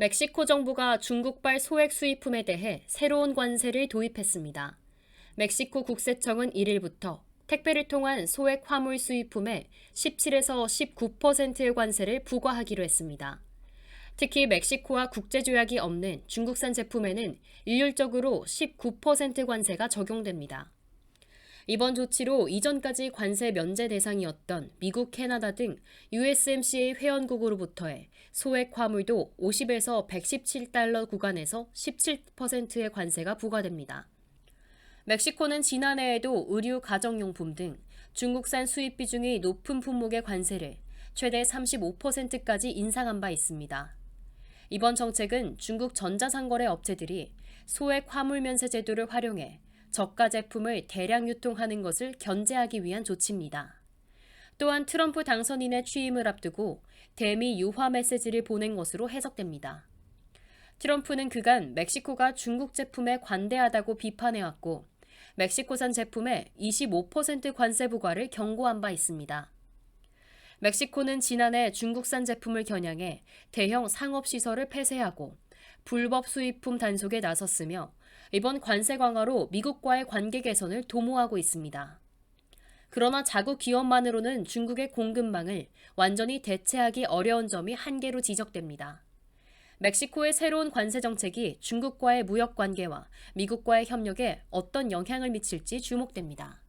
멕시코 정부가 중국발 소액 수입품에 대해 새로운 관세를 도입했습니다. 멕시코 국세청은 1일부터 택배를 통한 소액 화물 수입품에 17에서 19%의 관세를 부과하기로 했습니다. 특히 멕시코와 국제 조약이 없는 중국산 제품에는 일률적으로 19% 관세가 적용됩니다. 이번 조치로 이전까지 관세 면제 대상이었던 미국, 캐나다 등 USMCA 회원국으로부터의 소액 화물도 50에서 117달러 구간에서 17%의 관세가 부과됩니다. 멕시코는 지난해에도 의류 가정용품 등 중국산 수입 비중이 높은 품목의 관세를 최대 35%까지 인상한 바 있습니다. 이번 정책은 중국 전자상거래 업체들이 소액 화물 면세 제도를 활용해 저가 제품을 대량 유통하는 것을 견제하기 위한 조치입니다. 또한 트럼프 당선인의 취임을 앞두고 대미 유화 메시지를 보낸 것으로 해석됩니다. 트럼프는 그간 멕시코가 중국 제품에 관대하다고 비판해왔고 멕시코산 제품에 25% 관세 부과를 경고한 바 있습니다. 멕시코는 지난해 중국산 제품을 겨냥해 대형 상업시설을 폐쇄하고 불법 수입품 단속에 나섰으며 이번 관세 강화로 미국과의 관계 개선을 도모하고 있습니다. 그러나 자국 기업만으로는 중국의 공급망을 완전히 대체하기 어려운 점이 한계로 지적됩니다. 멕시코의 새로운 관세 정책이 중국과의 무역 관계와 미국과의 협력에 어떤 영향을 미칠지 주목됩니다.